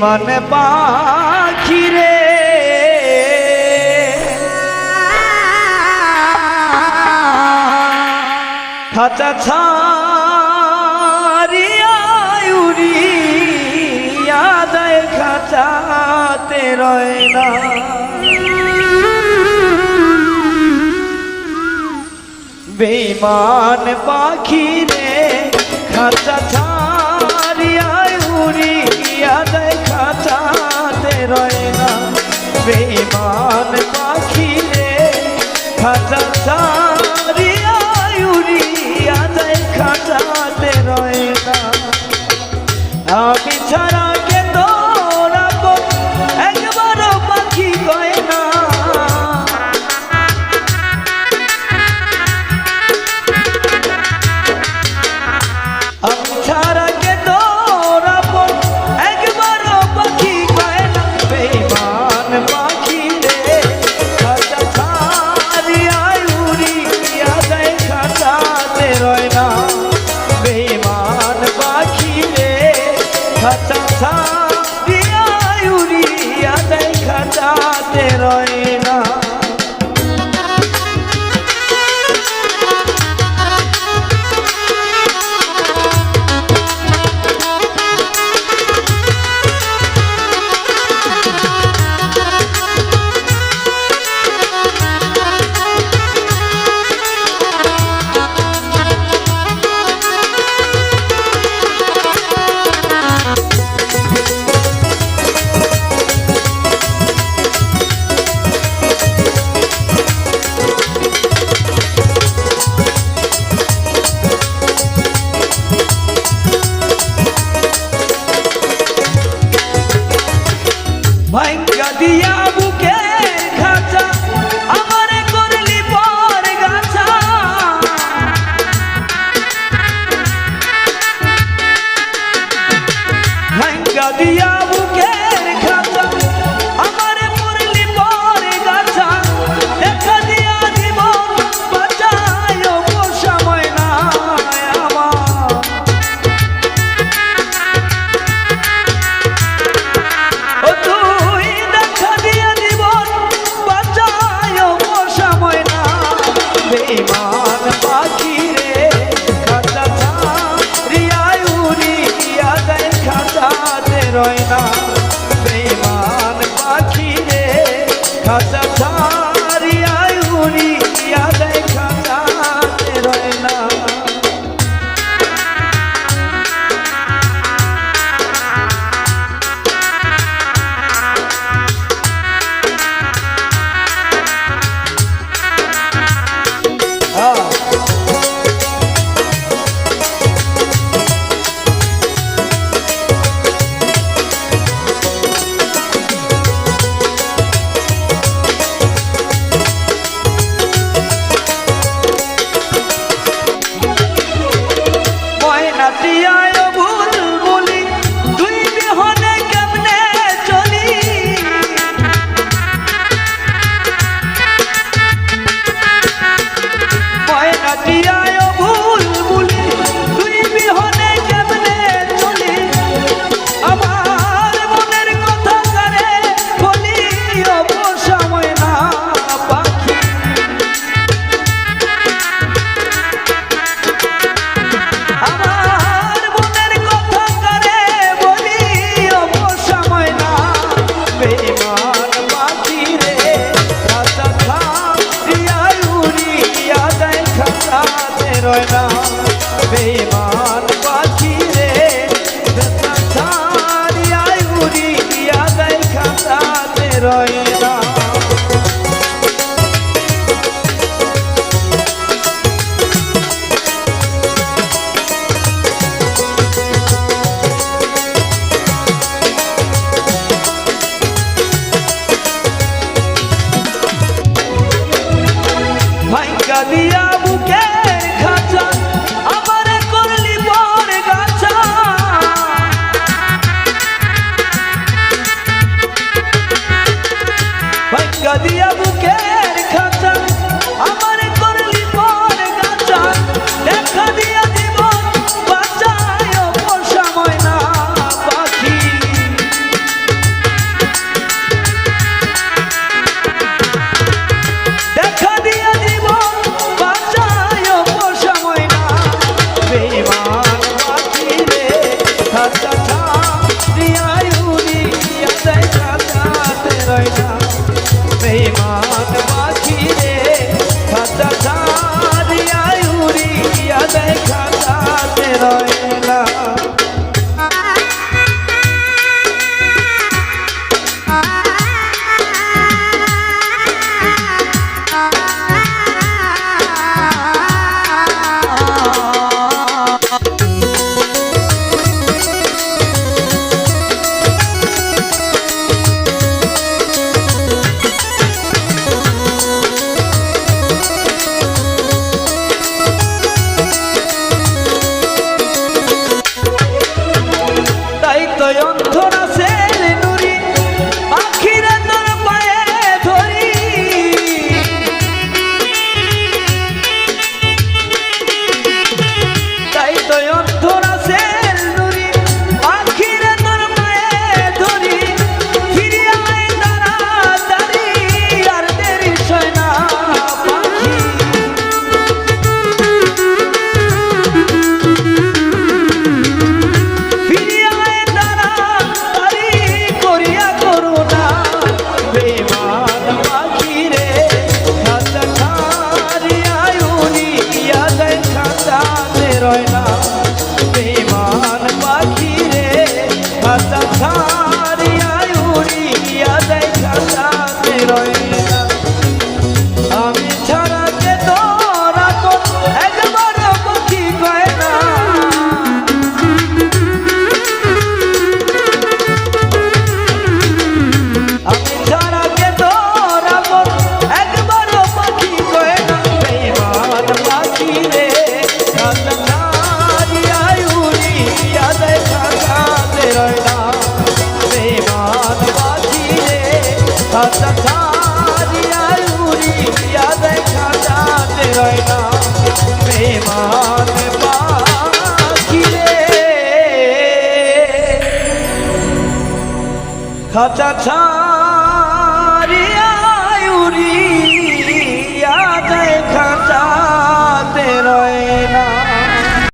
বিমান পাখিরে খাঁচা ছাড়িয়া উড়িয়া যায় খাঁচাতে রয় না। বেইমান পাখিরে খাঁচা બેમાન ইমান পাখি রে, খাতা রিয়ায় উড়ি দিয়া দেয় খাতাতে রয় না। বেমান পাখি রে, খাতা no, no. হয় না। প্রেম খাঁচা ছাড়িয়া